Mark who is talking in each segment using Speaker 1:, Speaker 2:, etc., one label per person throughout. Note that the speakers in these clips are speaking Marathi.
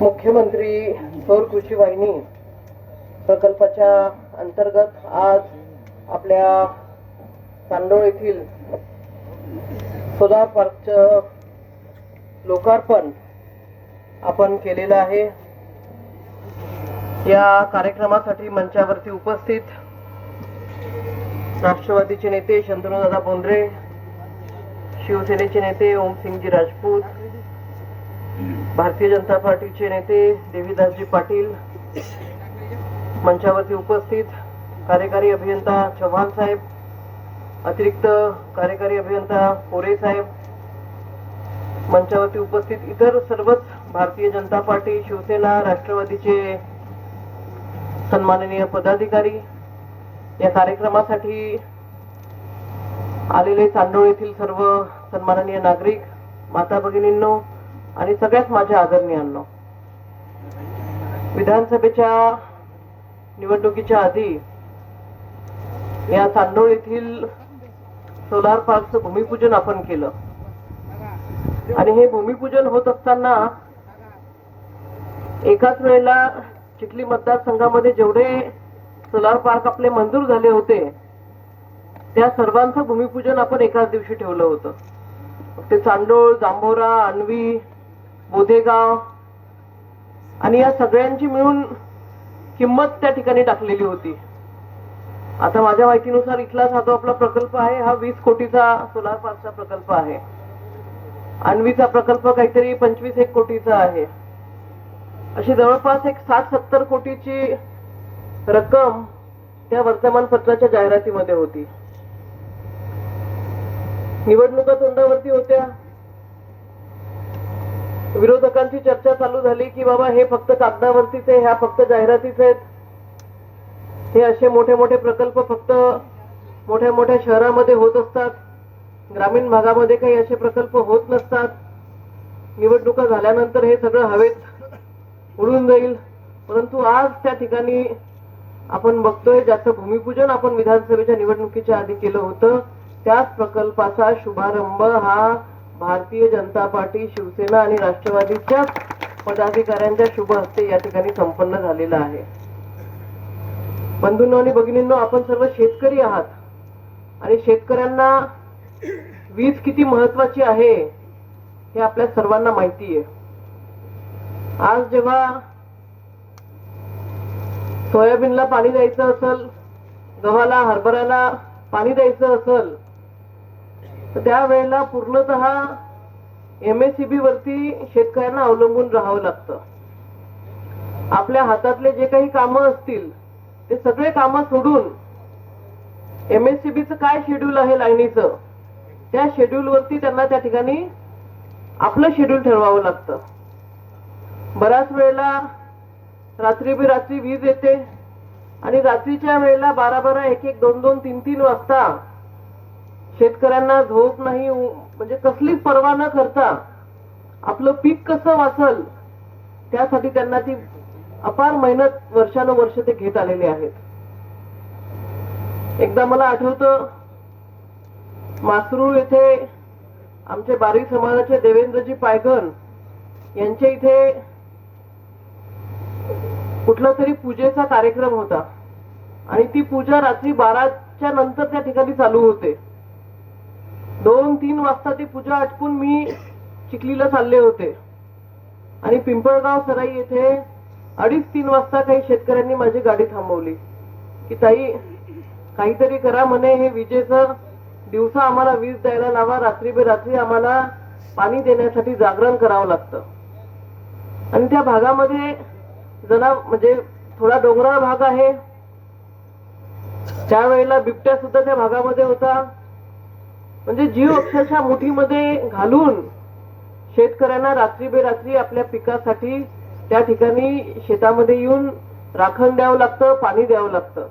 Speaker 1: मुख्यमंत्री सौर कृषी वाहिनी प्रकल्पाच्या अंतर्गत आज आपल्या चांदोळ येथील सोलार पार्कचं लोकार्पण आपण केलेलं आहे. या कार्यक्रमासाठी मंचावरती उपस्थित राष्ट्रवादीचे नेते शंतनुदादा बोंद्रे शिवसेनेचे नेते ओमसिंगजी राजपूत भारतीय जनता पार्टीचे नेते देवीदासजी पाटील मंचावरती उपस्थित कार्यकारी अभियंता चव्हाण साहेब अतिरिक्त कार्यकारी अभियंता कोरे साहेब मंचावरती उपस्थित इतर सर्वच भारतीय जनता पार्टी शिवसेना राष्ट्रवादीचे सन्माननीय पदाधिकारी या कार्यक्रमासाठी आलेले चांदोळ येथील सर्व सन्माननीय नागरिक माता भगिनींनो आणि सगळ्यात माझ्या आदरणीयांनो विधानसभेच्या निवडणुकीच्या आधी या चांदोळ येथील सोलार पार्कचं भूमिपूजन आपण केलं. आणि हे भूमिपूजन होत असताना एकाच वेळेला चिखली मतदारसंघामध्ये जेवढे सोलार पार्क आपले मंजूर झाले होते त्या सर्वांचं भूमिपूजन आपण एकाच दिवशी ठेवलं होतं. ते चांडोळ जांभोरा आणवी बोधेगाव आणि या सगळ्यांची मिळून किंमत त्या ठिकाणी टाकलेली होती. आता माझ्या माहितीनुसार इथला हा जो आपला प्रकल्प आहे हा वीस कोटीचा सोलार पार्कचा प्रकल्प आहे. आणवीचा प्रकल्प काहीतरी पंचवीस एक कोटीचा आहे. अशी जवळपास एक साठ सत्तर कोटीची रक्कम त्या वर्तमानपत्राच्या जाहिरातीमध्ये होती. निवडणुका तोंडावरती होत्या. विरोधकांची चर्चा चालू झाली की बाबा हे फक्त कागदावरतीच आहे ह्या फक्त जाहिरातीच आहेत. हे असे मोठे मोठे प्रकल्प फक्त मोठ्या मोठ्या शहरामध्ये होत असतात. ग्रामीण भागामध्ये काही असे प्रकल्प होत नसतात. निवडणुका झाल्यानंतर हे सगळं हवेत उडून जाईल. परंतु आज त्या ठिकाणी आपण बघतोय ज्याचं भूमिपूजन आपण विधानसभेच्या निवडणुकीच्या आधी केलं होतं. त्याच प्रकल्पाचा शुभारंभ हा भारतीय जनता पार्टी शिवसेना आणि राष्ट्रवादीच्या पदाधिकाऱ्यांच्या शुभ हस्ते या ठिकाणी संपन्न झालेला आहे. बंधूंनो आणि भगिनींनो आपण सर्व शेतकरी आहात. आणि शेतकऱ्यांना वीज किती महत्वाची आहे हे आपल्या सर्वांना माहिती आहे आज जेव्हा सोयाबीनला पाणी द्यायचं असेल गव्हाला हरभऱ्याला पाणी द्यायचं असेल तर त्यावेळेला पूर्णतः एमएससीबी वरती शेतकऱ्यांना अवलंबून राहावं लागतं. आपल्या हातातले जे काही कामं असतील ते सगळे कामं सोडून एमएससीबीचं काय शेड्यूल आहे लाईनीचं? त्या शेड्यूल वरती त्यांना त्या ठिकाणी आपलं शेड्यूल ठरवावं लागतं. बऱ्याच वेळेला रात्री बी रात्री वीज येते आणि रात्रीच्या वेळेला बारा बारा एक एक दोन दोन तीन तीन वाजता शेतकऱ्यांना झोप नाही म्हणजे कसलीच पर्वा न करता आपलं पीक कसं वाचल त्यासाठी त्यांना ती अपार मेहनत वर्षानुवर्ष ते घेत आलेले आहेत. एकदा मला आठवतं मासरूळ येथे आमचे बारी समाजाचे देवेंद्रजी पायघन यांच्या इथे कुठला तरी पूजेचा कार्यक्रम होता. आणि ती पूजा रात्री बाराच्या नंतर त्या ठिकाणी चालू होते. दोन तीन वाजता ती पूजा आटपून मी चिखलीला चालले होते. आणि पिंपळगाव सराई येथे अडीच तीन वाजता काही शेतकऱ्यांनी माझी गाडी थांबवली. की ताई काहीतरी करा म्हणे हे विजेचं दिवसा आम्हाला वीज द्यायला लावा रात्री बेरात्री आम्हाला पाणी देण्यासाठी जागरण करावं लागतं. आणि त्या भागामध्ये जना म्हणजे थोडा डोंगराळ भाग आहे. त्यावेळेला बिबट्या सुद्धा त्या भागामध्ये होता. म्हणजे जीव अक्षरशः मुठीमध्ये घालून शेतकऱ्यांना रात्री बेरात्री आपल्या पिकासाठी त्या ठिकाणी शेतामध्ये येऊन राखण द्यावं लागतं पाणी द्यावं लागतं.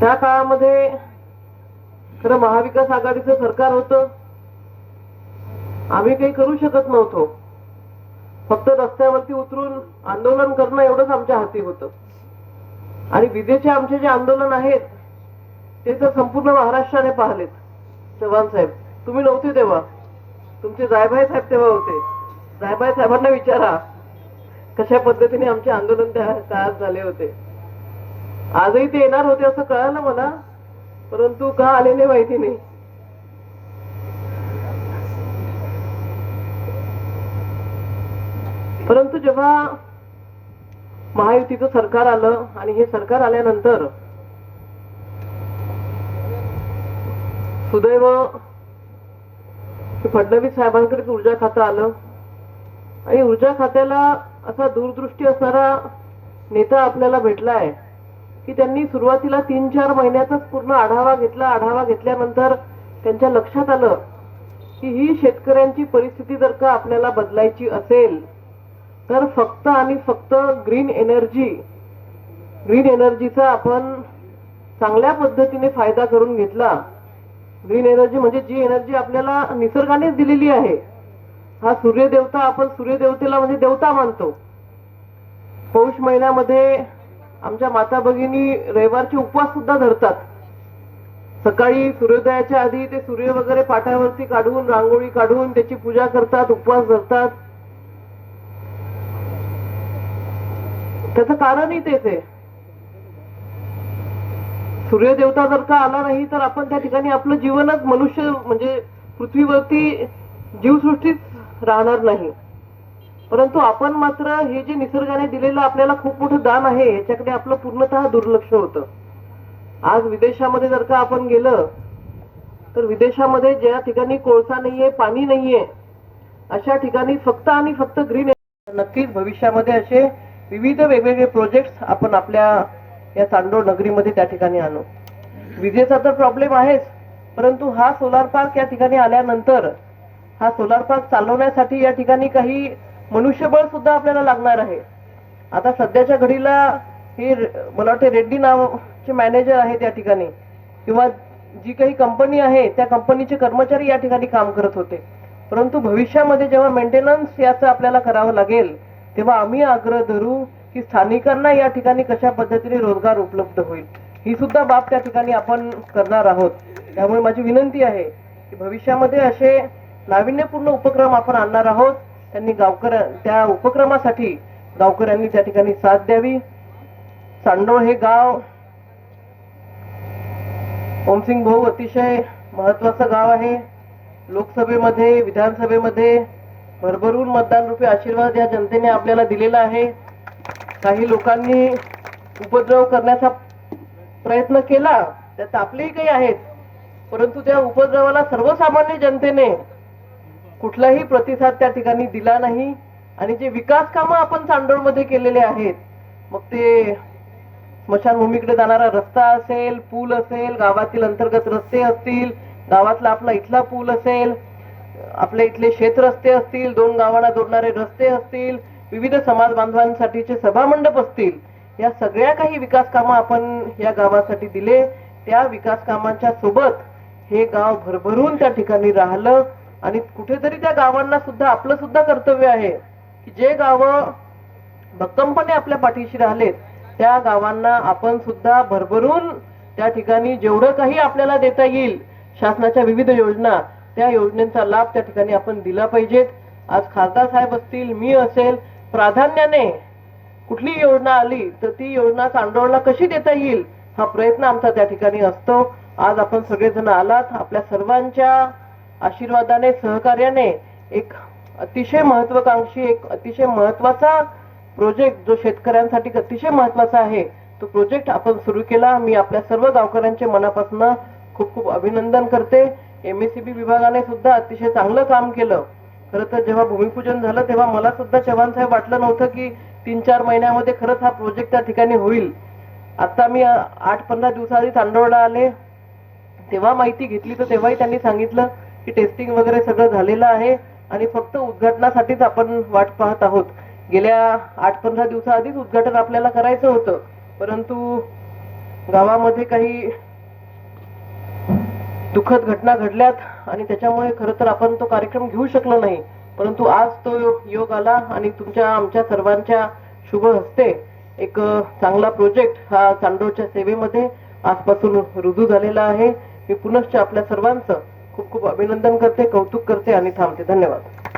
Speaker 1: त्या काळामध्ये खरं महाविकास आघाडीचं सरकार होतं. आम्ही काही करू शकत नव्हतो. फक्त रस्त्यावरती उतरून आंदोलन करणं एवढंच आमच्या हाती होतं. आणि विजेचे आमचे जे आंदोलन आहेत ते तर संपूर्ण महाराष्ट्राने पाहिलेत. चव्हाण साहेब तुम्ही नव्हते तेव्हा. तुमचे जायभाई साहेब तेव्हा होते. जायभाई साहेबांना विचारा कशा पद्धतीने आमचे आंदोलन त्या काळात झाले होते. आजही ते येणार होते असं कळालं मला परंतु का आले नाही माहिती नाही. परंतु जेव्हा महायुतीचं सरकार आलं आणि हे सरकार आल्यानंतर सुदैव फडणवीस साहेबांकडेच ऊर्जा खातं आलं. आणि ऊर्जा खात्याला असा दूरदृष्टी असणारा नेता आपल्याला भेटला आहे की त्यांनी सुरुवातीला तीन चार महिन्यातच पूर्ण आढावा घेतला. आढावा घेतल्यानंतर त्यांच्या लक्षात आलं की ही शेतकऱ्यांची परिस्थिती जर का आपल्याला बदलायची असेल तर फक्त आणि फक्त ग्रीन एनर्जी ग्रीन एनर्जीचा आपण चांगल्या पद्धतीने फायदा करून घेतला. ग्रीन एनर्जी म्हणजे जी एनर्जी आपल्याला निसर्गानेच दिलेली आहे. हा सूर्यदेवता आपण सूर्यदेवतेला म्हणजे देवता मानतो. पौष महिन्यामध्ये आमच्या माता भगिनी रविवारचे उपवास सुद्धा धरतात. सकाळी सूर्योदयाच्या आधी ते सूर्य वगैरे पाठावरती काढून रांगोळी काढून त्याची पूजा करतात उपवास धरतात. त्याचं कारणही तेच आहे. सूर्यदेवता जर का आला नाही तर आपण त्या ठिकाणी आपलं जीवनच मनुष्य म्हणजे पृथ्वीवरती जीवसृष्टीच राहणार नाही. परंतु आपण मात्र हे जे निसर्गाने दिलेलं आपल्याला खूप मोठं दान आहे याच्याकडे आपलं पूर्णतः दुर्लक्ष होतं. आज विदेशामध्ये जर का आपण गेलं तर विदेशामध्ये ज्या ठिकाणी कोळसा नाहीये पाणी नाहीये अशा ठिकाणी फक्त आणि फक्त ग्रीन नक्कीच भविष्यामध्ये असे विविध वेगवेगळे प्रोजेक्ट आपण आपल्या या चांदोड नगरीमध्ये त्या ठिकाणी आणू. विजेचा तर प्रॉब्लेम आहेच परंतु हा सोलार पार्क या ठिकाणी आल्यानंतर हा सोलार पार्क चालवण्यासाठी या ठिकाणी काही मनुष्यबळ सुद्धा आपल्याला लागणार आहे. आता सध्याच्या घडीला हे मला वाटते रेड्डी नावाचे मॅनेजर आहेत या ठिकाणी किंवा जी काही कंपनी आहे त्या कंपनीचे कर्मचारी या ठिकाणी काम करत होते. परंतु भविष्यामध्ये जेव्हा मेंटेनन्स याचं आपल्याला करावं लागेल तेव्हा आम्ही आग्रह धरू की स्थानिकांना या ठिकाणी कशा पद्धतीने रोजगार उपलब्ध होईल? ही सुद्धा बाब त्या ठिकाणी आपण करणार आहोत. त्यामुळे माझी विनंती आहे की भविष्यामध्ये असे नाविन्यपूर्ण उपक्रम आपण आणणार आहोत. त्यांनी गावकर त्या उपक्रमासाठी गावकऱ्यांनी त्या ठिकाणी साथ द्यावी. सांडोळ हे गाव ओमसिंग भाऊ अतिशय महत्वाचं गाव आहे. लोकसभेमध्ये विधानसभेमध्ये भरभरून मतदान रूपी आशीर्वाद या जनतेने आपल्याला दिलेला आहे. काही लोकांनी उपद्रव करण्याचा प्रयत्न केला त्यात आपलेही काही आहेत. परंतु त्या उपद्रवाला सर्वसामान्य जनतेने कुठलाही प्रतिसाद त्या ठिकाणी दिला नाही. आणि जे विकास कामं आपण चांडोळमध्ये केलेले आहेत मग ते स्मशानभूमीकडे जाणारा रस्ता असेल पूल असेल गावातील अंतर्गत रस्ते असतील गावातला आपला इथला पूल असेल आपल्या इथले शेत रस्ते असतील दोन गावांना जोडणारे रस्ते असतील विविध समाज बांधवांसाठीचे सभामंडप असतील या सगळ्या काही विकास कामं आपण या गावासाठी दिले. त्या विकास कामांच्या सोबत हे गाव भरभरून त्या ठिकाणी राहिलं आणि कुठेतरी त्या गावांना सुद्धा आपलं सुद्धा कर्तव्य आहे की जे गावं भक्कमपणे आपल्या पाठीशी राहिलेत त्या गावांना आपण सुद्धा भरभरून त्या ठिकाणी जेवढं काही आपल्याला देता येईल शासनाच्या विविध योजना त्या योजनेचा लाभ त्या ठिकाणी आपण दिला पाहिजेत. आज खासदार साहेब असतील मी असेल प्राधान्याने कुठली योजना आली तर ती योजना चांडोळला कशी देता येईल हा प्रयत्न आमचा त्या ठिकाणी असतो. आज आपण सगळेजण आलात. आपल्या सर्वांच्या आशीर्वादाने सहकार्याने एक अतिशय महत्वाकांक्षी एक अतिशय महत्त्वाचा प्रोजेक्ट जो शेतकऱ्यांसाठी अतिशय महत्त्वाचा आहे तो प्रोजेक्ट आपण सुरू केला. मी आपल्या सर्व गावकऱ्यांचे मनापासून खूप खूप अभिनंदन करते. एमएससीबी विभागाने सुद्धा अतिशय चांगलं काम केलं. खरं तर जेव्हा भूमिपूजन झालं तेव्हा मला सुद्धा चव्हाण साहेब वाटलं नव्हतं की तीन चार महिन्यामध्ये खरंच हा प्रोजेक्ट त्या ठिकाणी होईल. आता मी आठ पंधरा दिवसाआधी चांदोडला आले. तेव्हा माहिती घेतली तर तेव्हाही त्यांनी सांगितलं की टेस्टिंग वगैरे सगळं झालेलं आहे आणि फक्त उद्घाटनासाठीच आपण वाट पाहत आहोत. गेल्या आठ पंधरा दिवसाआधीच उद्घाटन आपल्याला करायचं होतं. परंतु गावामध्ये काही दुःखद घटना घडल्यात आणि त्याच्यामुळे खरं तर आपण तो कार्यक्रम घेऊ शकलो नाही. परंतु आज तो योग आला आणि तुमच्या आमच्या सर्वांच्या शुभ हस्ते एक चांगला प्रोजेक्ट हा चांडोळच्या सेवेमध्ये आजपासून रुजू झालेला आहे. मी पुनश्च आपल्या सर्वांचं खूप खूप अभिनंदन करते कौतुक करते आणि थांबते. धन्यवाद.